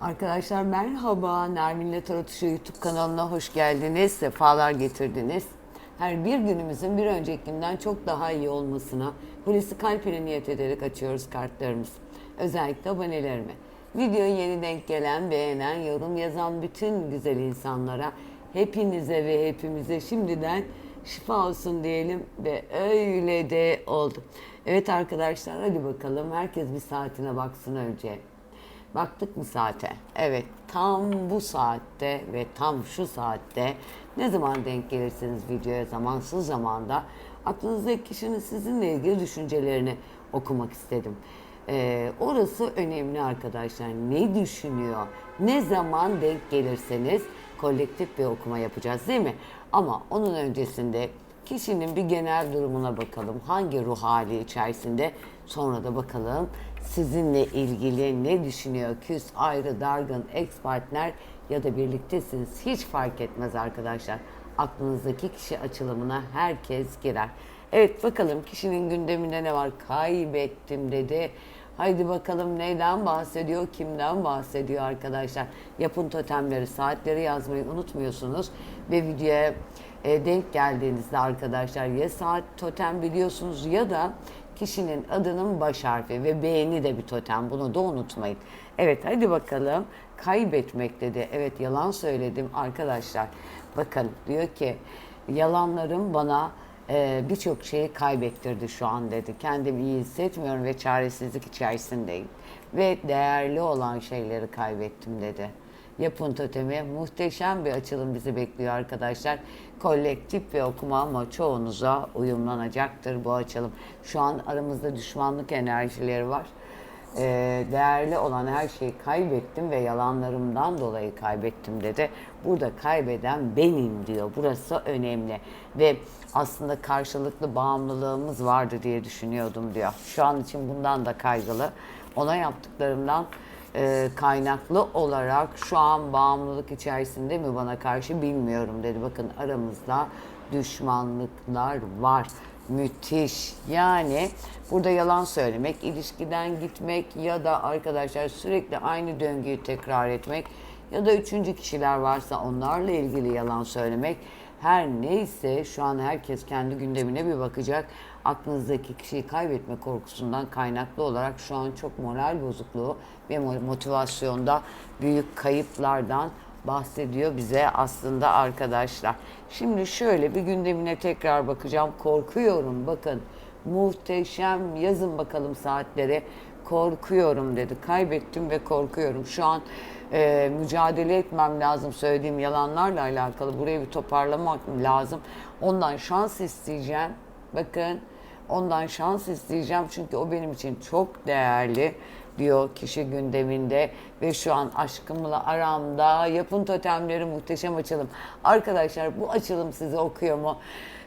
Arkadaşlar merhaba. Nermin'le Tarot YouTube kanalına hoş geldiniz. Sefalar getirdiniz. Her bir günümüzün bir önceki günden çok daha iyi olmasına Hulusi Kalp'ine niyet ederek açıyoruz kartlarımızı. Özellikle abonelerime. Videoyu yeni denk gelen, beğenen, yorum yazan bütün güzel insanlara, hepinize ve hepimize şimdiden şifa olsun diyelim ve öyle de oldu. Evet arkadaşlar hadi bakalım herkes bir saatine baksın önce. Baktık mı saate? Evet tam bu saatte ve tam şu saatte ne zaman denk gelirseniz videoya zamansız zamanda aklınızdaki kişinin sizinle ilgili düşüncelerini okumak istedim. Ee, orası önemli arkadaşlar. Ne düşünüyor? Ne zaman denk gelirseniz kolektif bir okuma yapacağız değil mi? Ama onun öncesinde kişinin bir genel durumuna bakalım. Hangi ruh hali içerisinde? Sonra da bakalım sizinle ilgili ne düşünüyor? Küs, ayrı, dargın, ex partner ya da birliktesiniz. Hiç fark etmez arkadaşlar. Aklınızdaki kişi açılımına herkes girer. Evet bakalım kişinin gündeminde ne var? Kaybettim dedi. Haydi bakalım neyden bahsediyor, kimden bahsediyor arkadaşlar. Yapın totemleri, saatleri yazmayı unutmuyorsunuz. Ve videoya e, denk geldiğinizde arkadaşlar ya saat totem biliyorsunuz ya da kişinin adının baş harfi ve beğeni de bir totem. Bunu da unutmayın. Evet hadi bakalım. Kaybetmek dedi. Evet yalan söyledim arkadaşlar. Bakın diyor ki yalanlarım bana e, birçok şeyi kaybettirdi şu an dedi. Kendimi iyi hissetmiyorum ve çaresizlik içerisindeyim. Ve değerli olan şeyleri kaybettim dedi. Yapın totemi muhteşem bir açılım bizi bekliyor arkadaşlar. Kolektif bir okuma ama çoğunuza uyumlanacaktır bu açılım. Şu an aramızda düşmanlık enerjileri var. Ee, değerli olan her şeyi kaybettim ve yalanlarımdan dolayı kaybettim dedi. Burada kaybeden benim diyor. Burası önemli ve aslında karşılıklı bağımlılığımız vardı diye düşünüyordum diyor. Şu an için bundan da kaygılı. Ona yaptıklarımdan e, kaynaklı olarak şu an bağımlılık içerisinde mi bana karşı bilmiyorum dedi. Bakın aramızda düşmanlıklar var. Müthiş. Yani burada yalan söylemek, ilişkiden gitmek ya da arkadaşlar sürekli aynı döngüyü tekrar etmek ya da üçüncü kişiler varsa onlarla ilgili yalan söylemek. Her neyse şu an herkes kendi gündemine bir bakacak. Aklınızdaki kişiyi kaybetme korkusundan kaynaklı olarak şu an çok moral bozukluğu ve mo- motivasyonda büyük kayıplardan bahsediyor bize aslında arkadaşlar. Şimdi şöyle bir gündemine tekrar bakacağım. Korkuyorum bakın. Muhteşem yazın bakalım saatleri. Korkuyorum dedi. Kaybettim ve korkuyorum. Şu an e, mücadele etmem lazım söylediğim yalanlarla alakalı. Burayı bir toparlamak lazım. Ondan şans isteyeceğim. Bakın ondan şans isteyeceğim çünkü o benim için çok değerli diyor kişi gündeminde ve şu an aşkımla aramda yapın totemleri muhteşem açılım. Arkadaşlar bu açılım size okuyor mu?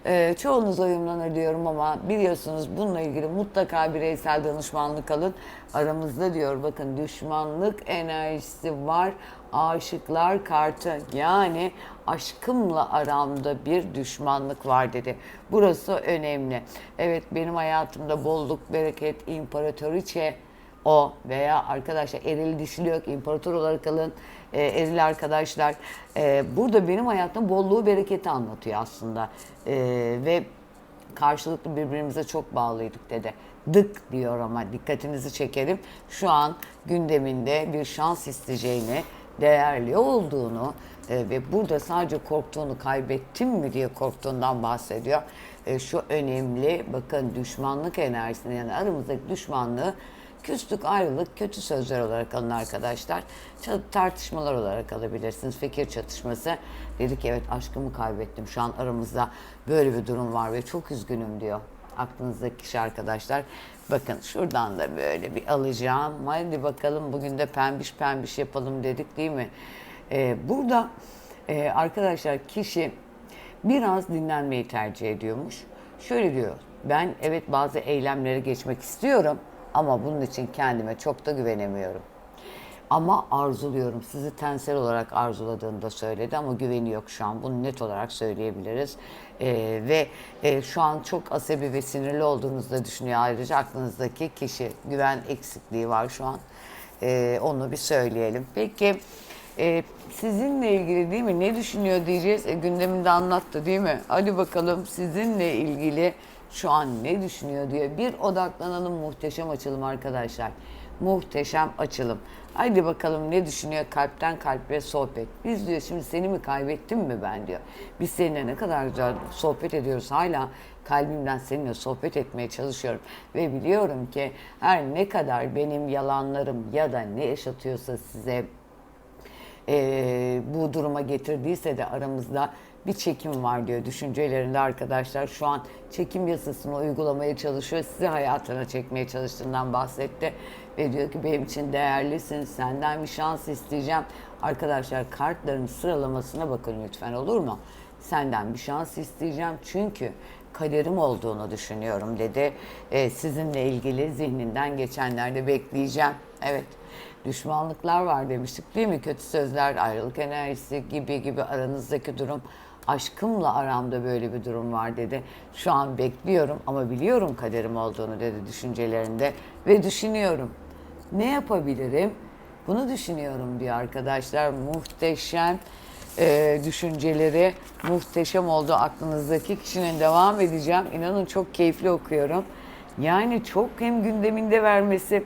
Ee, çoğunuz uyumlanır diyorum ama biliyorsunuz bununla ilgili mutlaka bireysel danışmanlık alın. Aramızda diyor bakın düşmanlık enerjisi var. Aşıklar kartı yani aşkımla aramda bir düşmanlık var dedi. Burası önemli. Evet benim hayatımda bolluk, bereket, imparatoriçe o veya arkadaşlar eril dişili yok imparator olarak alın e, eril arkadaşlar E, burada benim hayatımda bolluğu bereketi anlatıyor aslında E, ve karşılıklı birbirimize çok bağlıydık dedi. Dık diyor ama dikkatinizi çekelim. Şu an gündeminde bir şans isteyeceğini, değerli olduğunu e, ve burada sadece korktuğunu kaybettim mi diye korktuğundan bahsediyor. E, şu önemli bakın düşmanlık enerjisini yani aramızdaki düşmanlığı Küslük, ayrılık, kötü sözler olarak alın arkadaşlar. Tartışmalar olarak alabilirsiniz. Fikir çatışması. Dedi ki evet aşkımı kaybettim. Şu an aramızda böyle bir durum var ve çok üzgünüm diyor. Aklınızdaki kişi arkadaşlar. Bakın şuradan da böyle bir alacağım. Hadi bakalım bugün de pembiş pembiş yapalım dedik değil mi? Ee, burada e, arkadaşlar kişi biraz dinlenmeyi tercih ediyormuş. Şöyle diyor. Ben evet bazı eylemlere geçmek istiyorum ama bunun için kendime çok da güvenemiyorum. Ama arzuluyorum. Sizi tensel olarak arzuladığını da söyledi ama güveni yok şu an. Bunu net olarak söyleyebiliriz. Ee, ve e, şu an çok asabi ve sinirli olduğunuzu da düşünüyor ayrıca aklınızdaki kişi. Güven eksikliği var şu an. Ee, onu bir söyleyelim. Peki e, sizinle ilgili değil mi? Ne düşünüyor diyeceğiz. E, gündeminde anlattı değil mi? Hadi bakalım sizinle ilgili şu an ne düşünüyor diye bir odaklanalım muhteşem açılım arkadaşlar. Muhteşem açılım. Haydi bakalım ne düşünüyor kalpten kalbe sohbet. Biz diyor şimdi seni mi kaybettim mi ben diyor. Biz seninle ne kadar güzel sohbet ediyoruz. Hala kalbimden seninle sohbet etmeye çalışıyorum. Ve biliyorum ki her ne kadar benim yalanlarım ya da ne yaşatıyorsa size e, bu duruma getirdiyse de aramızda bir çekim var diyor düşüncelerinde arkadaşlar. Şu an çekim yasasını uygulamaya çalışıyor. Sizi hayatına çekmeye çalıştığından bahsetti. Ve diyor ki benim için değerlisin. Senden bir şans isteyeceğim. Arkadaşlar kartların sıralamasına bakın lütfen olur mu? Senden bir şans isteyeceğim. Çünkü kaderim olduğunu düşünüyorum dedi. E, sizinle ilgili zihninden geçenlerde bekleyeceğim. Evet düşmanlıklar var demiştik değil mi? Kötü sözler, ayrılık enerjisi gibi gibi aranızdaki durum. Aşkımla aramda böyle bir durum var dedi. Şu an bekliyorum ama biliyorum kaderim olduğunu dedi düşüncelerinde ve düşünüyorum. Ne yapabilirim? Bunu düşünüyorum diyor arkadaşlar. Muhteşem e, düşünceleri muhteşem oldu aklınızdaki kişinin devam edeceğim. İnanın çok keyifli okuyorum. Yani çok hem gündeminde vermesi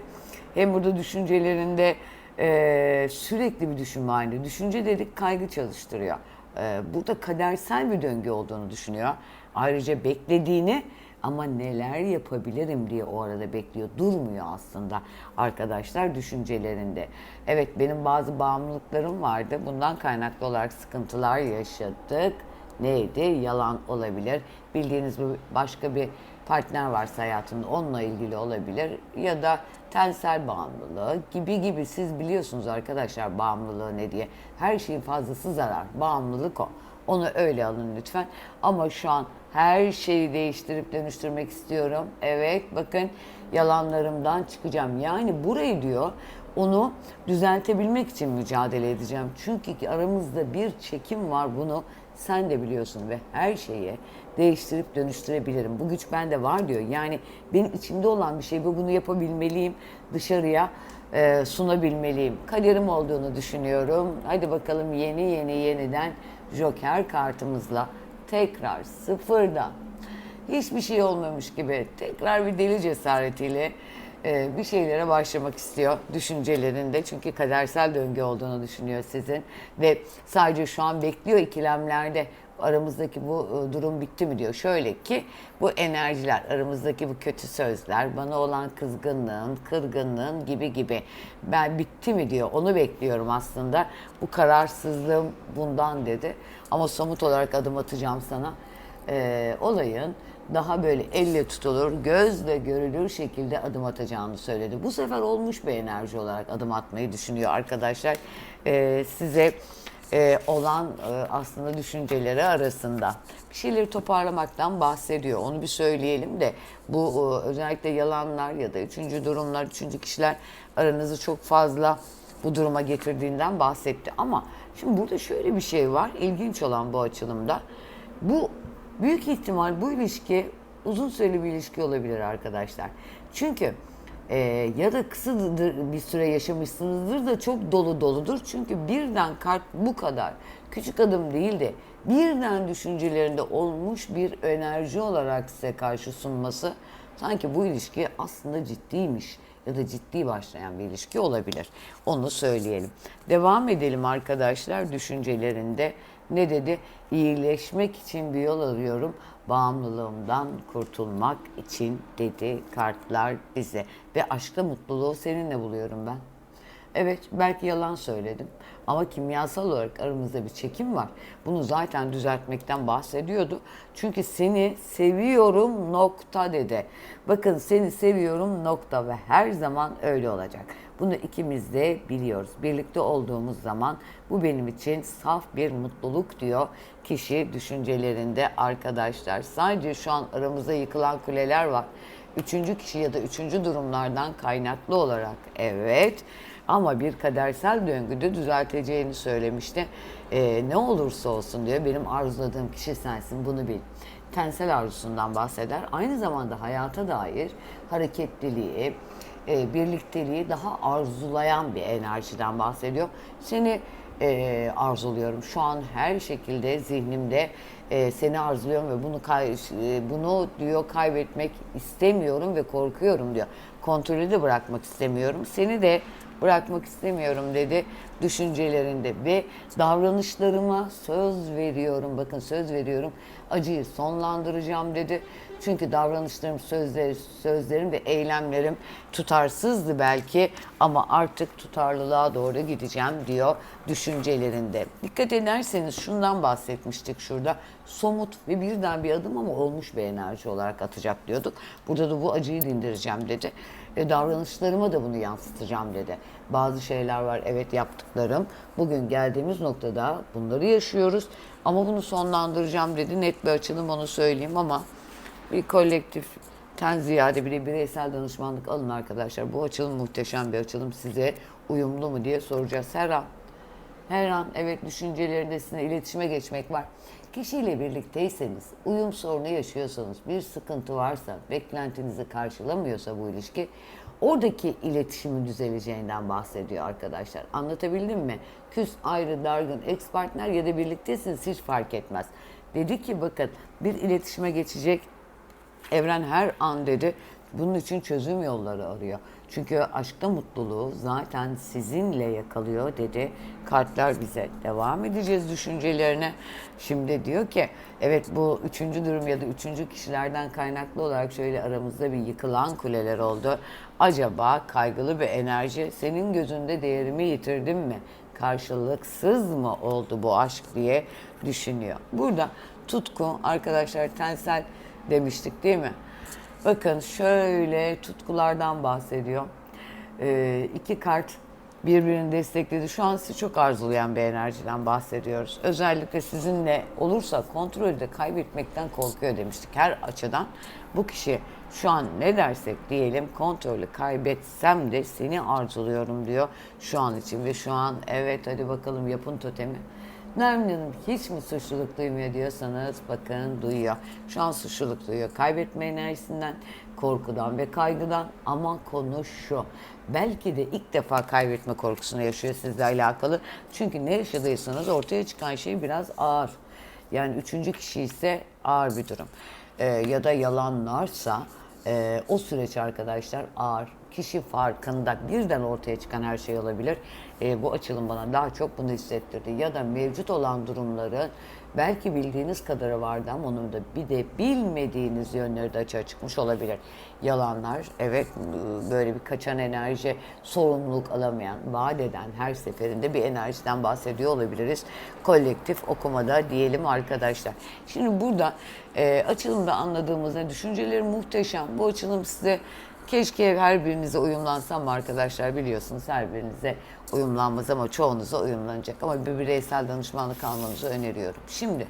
hem burada düşüncelerinde e, sürekli bir düşünme halinde. Düşünce dedik kaygı çalıştırıyor. E, burada kadersel bir döngü olduğunu düşünüyor. Ayrıca beklediğini ama neler yapabilirim diye o arada bekliyor. Durmuyor aslında arkadaşlar düşüncelerinde. Evet benim bazı bağımlılıklarım vardı. Bundan kaynaklı olarak sıkıntılar yaşadık. Neydi? Yalan olabilir. Bildiğiniz başka bir partner varsa hayatında onunla ilgili olabilir. Ya da tensel bağımlılığı gibi gibi siz biliyorsunuz arkadaşlar bağımlılığı ne diye. Her şeyin fazlası zarar. Bağımlılık o. Onu öyle alın lütfen. Ama şu an her şeyi değiştirip dönüştürmek istiyorum. Evet bakın yalanlarımdan çıkacağım. Yani burayı diyor onu düzeltebilmek için mücadele edeceğim. Çünkü aramızda bir çekim var bunu sen de biliyorsun ve her şeyi değiştirip dönüştürebilirim. Bu güç bende var diyor. Yani benim içimde olan bir şey ve bunu yapabilmeliyim. Dışarıya e, sunabilmeliyim. Kaderim olduğunu düşünüyorum. Hadi bakalım yeni yeni yeniden Joker kartımızla tekrar sıfırdan hiçbir şey olmamış gibi tekrar bir deli cesaretiyle bir şeylere başlamak istiyor düşüncelerinde. Çünkü kadersel döngü olduğunu düşünüyor sizin. Ve sadece şu an bekliyor ikilemlerde aramızdaki bu e, durum bitti mi diyor. Şöyle ki bu enerjiler, aramızdaki bu kötü sözler, bana olan kızgınlığın, kırgınlığın gibi gibi ben bitti mi diyor. Onu bekliyorum aslında. Bu kararsızlığım bundan dedi. Ama somut olarak adım atacağım sana. Ee, olayın daha böyle elle tutulur, gözle görülür şekilde adım atacağını söyledi. Bu sefer olmuş bir enerji olarak adım atmayı düşünüyor arkadaşlar. Ee, size e, olan e, aslında düşünceleri arasında bir şeyleri toparlamaktan bahsediyor. Onu bir söyleyelim de bu e, özellikle yalanlar ya da üçüncü durumlar, üçüncü kişiler aranızı çok fazla bu duruma getirdiğinden bahsetti. Ama şimdi burada şöyle bir şey var, ilginç olan bu açılımda. Bu büyük ihtimal bu ilişki uzun süreli bir ilişki olabilir arkadaşlar. Çünkü e, ya da kısa bir süre yaşamışsınızdır da çok dolu doludur. Çünkü birden kalp bu kadar küçük adım değil de birden düşüncelerinde olmuş bir enerji olarak size karşı sunması sanki bu ilişki aslında ciddiymiş ya da ciddi başlayan bir ilişki olabilir. Onu söyleyelim. Devam edelim arkadaşlar düşüncelerinde. Ne dedi? İyileşmek için bir yol arıyorum. Bağımlılığımdan kurtulmak için dedi kartlar bize. Ve aşkta mutluluğu seninle buluyorum ben. Evet belki yalan söyledim ama kimyasal olarak aramızda bir çekim var. Bunu zaten düzeltmekten bahsediyordu. Çünkü seni seviyorum nokta dedi. Bakın seni seviyorum nokta ve her zaman öyle olacak. Bunu ikimiz de biliyoruz. Birlikte olduğumuz zaman bu benim için saf bir mutluluk diyor kişi düşüncelerinde arkadaşlar. Sadece şu an aramızda yıkılan kuleler var. Üçüncü kişi ya da üçüncü durumlardan kaynaklı olarak evet ama bir kadersel döngüde düzelteceğini söylemişti. Ee, ne olursa olsun diyor benim arzuladığım kişi sensin bunu bil. Tensel arzusundan bahseder. Aynı zamanda hayata dair hareketliliği, e, birlikteliği daha arzulayan bir enerjiden bahsediyor. Seni e, arzuluyorum. Şu an her şekilde zihnimde e, seni arzuluyorum ve bunu kay- e, bunu diyor kaybetmek istemiyorum ve korkuyorum diyor. Kontrolü de bırakmak istemiyorum. Seni de bırakmak istemiyorum dedi düşüncelerinde ve davranışlarıma söz veriyorum. Bakın söz veriyorum. Acıyı sonlandıracağım dedi. Çünkü davranışlarım, sözleri, sözlerim ve eylemlerim tutarsızdı belki ama artık tutarlılığa doğru gideceğim diyor düşüncelerinde. Dikkat ederseniz şundan bahsetmiştik şurada. Somut ve birden bir adım ama olmuş bir enerji olarak atacak diyorduk. Burada da bu acıyı dindireceğim dedi. E, davranışlarıma da bunu yansıtacağım dedi. Bazı şeyler var evet yaptıklarım. Bugün geldiğimiz noktada bunları yaşıyoruz. Ama bunu sonlandıracağım dedi. Net bir açılım onu söyleyeyim ama bir kolektiften ziyade bir de bireysel danışmanlık alın arkadaşlar. Bu açılım muhteşem bir açılım. Size uyumlu mu diye soracağız. Her an, her an evet düşüncelerinde sizinle iletişime geçmek var. Kişiyle birlikteyseniz, uyum sorunu yaşıyorsanız, bir sıkıntı varsa, beklentinizi karşılamıyorsa bu ilişki, oradaki iletişimin düzeleceğinden bahsediyor arkadaşlar. Anlatabildim mi? Küs, ayrı, dargın, ex partner ya da birlikteyseniz hiç fark etmez. Dedi ki bakın bir iletişime geçecek Evren her an dedi bunun için çözüm yolları arıyor. Çünkü aşkta mutluluğu zaten sizinle yakalıyor dedi. Kartlar bize devam edeceğiz düşüncelerine. Şimdi diyor ki evet bu üçüncü durum ya da üçüncü kişilerden kaynaklı olarak şöyle aramızda bir yıkılan kuleler oldu. Acaba kaygılı bir enerji senin gözünde değerimi yitirdim mi? Karşılıksız mı oldu bu aşk diye düşünüyor. Burada tutku arkadaşlar tensel demiştik değil mi? Bakın şöyle tutkulardan bahsediyor. Ee, iki kart birbirini destekledi. Şu an sizi çok arzulayan bir enerjiden bahsediyoruz. Özellikle sizinle olursa kontrolü de kaybetmekten korkuyor demiştik her açıdan. Bu kişi şu an ne dersek diyelim kontrolü kaybetsem de seni arzuluyorum diyor şu an için ve şu an evet hadi bakalım yapın totemi. Nermin Hanım hiç mi suçluluk duymuyor diyorsanız bakın duyuyor. Şu an suçluluk duyuyor. Kaybetme enerjisinden, korkudan ve kaygıdan ama konu şu. Belki de ilk defa kaybetme korkusunu yaşıyor sizle alakalı. Çünkü ne yaşadıysanız ortaya çıkan şey biraz ağır. Yani üçüncü kişi ise ağır bir durum. Ee, ya da yalanlarsa e, o süreç arkadaşlar ağır. Kişi farkında birden ortaya çıkan her şey olabilir. E, bu açılım bana daha çok bunu hissettirdi. Ya da mevcut olan durumları belki bildiğiniz kadarı vardı ama onun da bir de bilmediğiniz yönleri de açığa çıkmış olabilir. Yalanlar, evet böyle bir kaçan enerji, sorumluluk alamayan, vaat eden her seferinde bir enerjiden bahsediyor olabiliriz. Kolektif okumada diyelim arkadaşlar. Şimdi burada e, açılımda anladığımızda düşünceleri muhteşem. Bu açılım size Keşke her birinize uyumlansam arkadaşlar biliyorsunuz her birinize uyumlanmaz ama çoğunuza uyumlanacak. Ama bir bireysel danışmanlık almanızı öneriyorum. Şimdi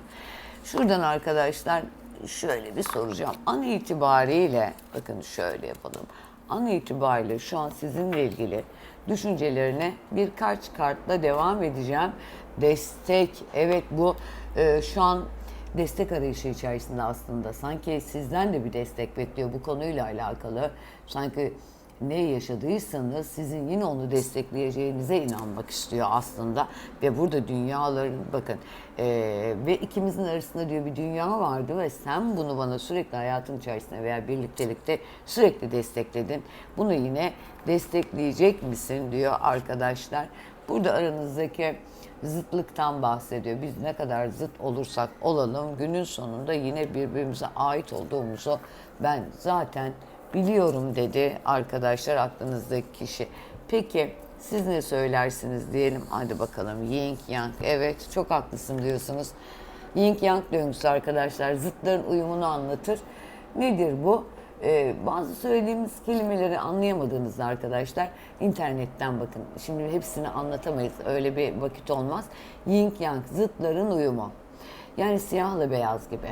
şuradan arkadaşlar şöyle bir soracağım. An itibariyle bakın şöyle yapalım. An itibariyle şu an sizinle ilgili düşüncelerine birkaç kartla devam edeceğim. Destek evet bu e, şu an destek arayışı içerisinde aslında. Sanki sizden de bir destek bekliyor bu konuyla alakalı. Sanki ne yaşadıysanız sizin yine onu destekleyeceğinize inanmak istiyor aslında. Ve burada dünyaların bakın e, ve ikimizin arasında diyor bir dünya vardı ve sen bunu bana sürekli hayatın içerisinde veya birliktelikte sürekli destekledin. Bunu yine destekleyecek misin diyor arkadaşlar. Burada aranızdaki zıtlıktan bahsediyor. Biz ne kadar zıt olursak olalım günün sonunda yine birbirimize ait olduğumuzu ben zaten biliyorum dedi arkadaşlar aklınızdaki kişi. Peki siz ne söylersiniz diyelim. Hadi bakalım yin yang. Evet çok haklısın diyorsunuz. Yin yang döngüsü arkadaşlar zıtların uyumunu anlatır. Nedir bu? Ee, bazı söylediğimiz kelimeleri anlayamadığınızda arkadaşlar internetten bakın. Şimdi hepsini anlatamayız. Öyle bir vakit olmaz. Yin yang zıtların uyumu. Yani siyahla beyaz gibi.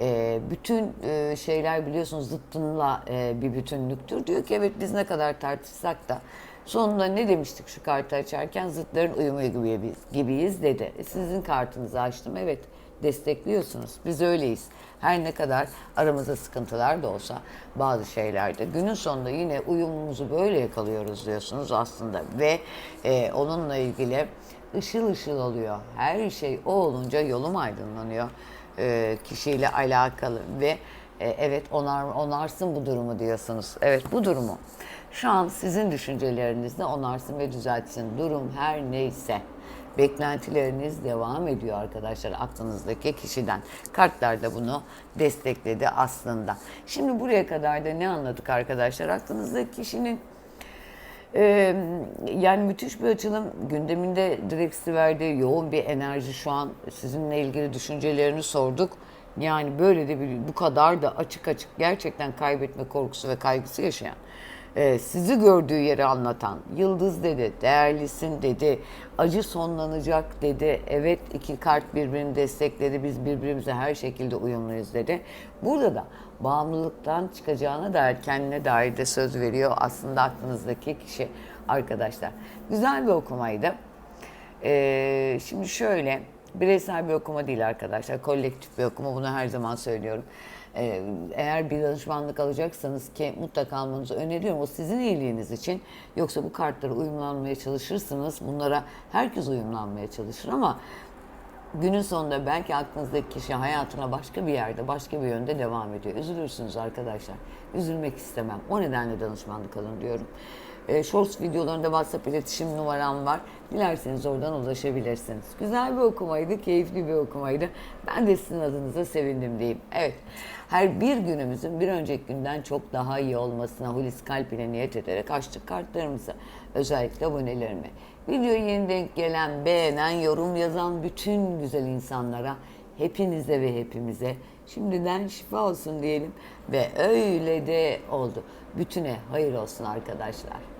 Ee, bütün e, şeyler biliyorsunuz zıttınla e, bir bütünlüktür. Diyor ki evet biz ne kadar tartışsak da sonunda ne demiştik şu kartı açarken zıtların uyumu gibiyiz, gibiyiz dedi. E, sizin kartınızı açtım evet destekliyorsunuz. Biz öyleyiz. Her ne kadar aramızda sıkıntılar da olsa bazı şeylerde günün sonunda yine uyumumuzu böyle yakalıyoruz diyorsunuz aslında ve e, onunla ilgili ışıl ışıl oluyor. Her şey o olunca yolum aydınlanıyor e, kişiyle alakalı ve e, evet onar, onarsın bu durumu diyorsunuz. Evet bu durumu. Şu an sizin düşüncelerinizde onarsın ve düzeltsin. Durum her neyse. Beklentileriniz devam ediyor arkadaşlar aklınızdaki kişiden. Kartlar da bunu destekledi aslında. Şimdi buraya kadar da ne anladık arkadaşlar? Aklınızdaki kişinin ee, yani müthiş bir açılım. Gündeminde direksi verdi. Yoğun bir enerji şu an sizinle ilgili düşüncelerini sorduk. Yani böyle de bir bu kadar da açık açık gerçekten kaybetme korkusu ve kaygısı yaşayan e, sizi gördüğü yeri anlatan Yıldız dedi, değerlisin dedi, acı sonlanacak dedi. Evet iki kart birbirini destekledi, biz birbirimize her şekilde uyumluyuz dedi. Burada da bağımlılıktan çıkacağına dair kendine dair de söz veriyor aslında aklınızdaki kişi arkadaşlar. Güzel bir okumaydı. Ee, şimdi şöyle bireysel bir okuma değil arkadaşlar. Kolektif bir okuma. Bunu her zaman söylüyorum. Ee, eğer bir danışmanlık alacaksanız ki mutlaka almanızı öneriyorum. O sizin iyiliğiniz için. Yoksa bu kartlara uyumlanmaya çalışırsınız. Bunlara herkes uyumlanmaya çalışır ama günün sonunda belki aklınızdaki kişi hayatına başka bir yerde, başka bir yönde devam ediyor. Üzülürsünüz arkadaşlar. Üzülmek istemem. O nedenle danışmanlık alın diyorum. E, Shorts videolarında WhatsApp iletişim numaram var. Dilerseniz oradan ulaşabilirsiniz. Güzel bir okumaydı, keyifli bir okumaydı. Ben de sizin adınıza sevindim diyeyim. Evet, her bir günümüzün bir önceki günden çok daha iyi olmasına Hulusi Kalp ile niyet ederek açtık kartlarımızı. Özellikle abonelerime. Videoyu yeni denk gelen, beğenen, yorum yazan bütün güzel insanlara, hepinize ve hepimize şimdiden şifa olsun diyelim. Ve öyle de oldu. Bütüne hayır olsun arkadaşlar.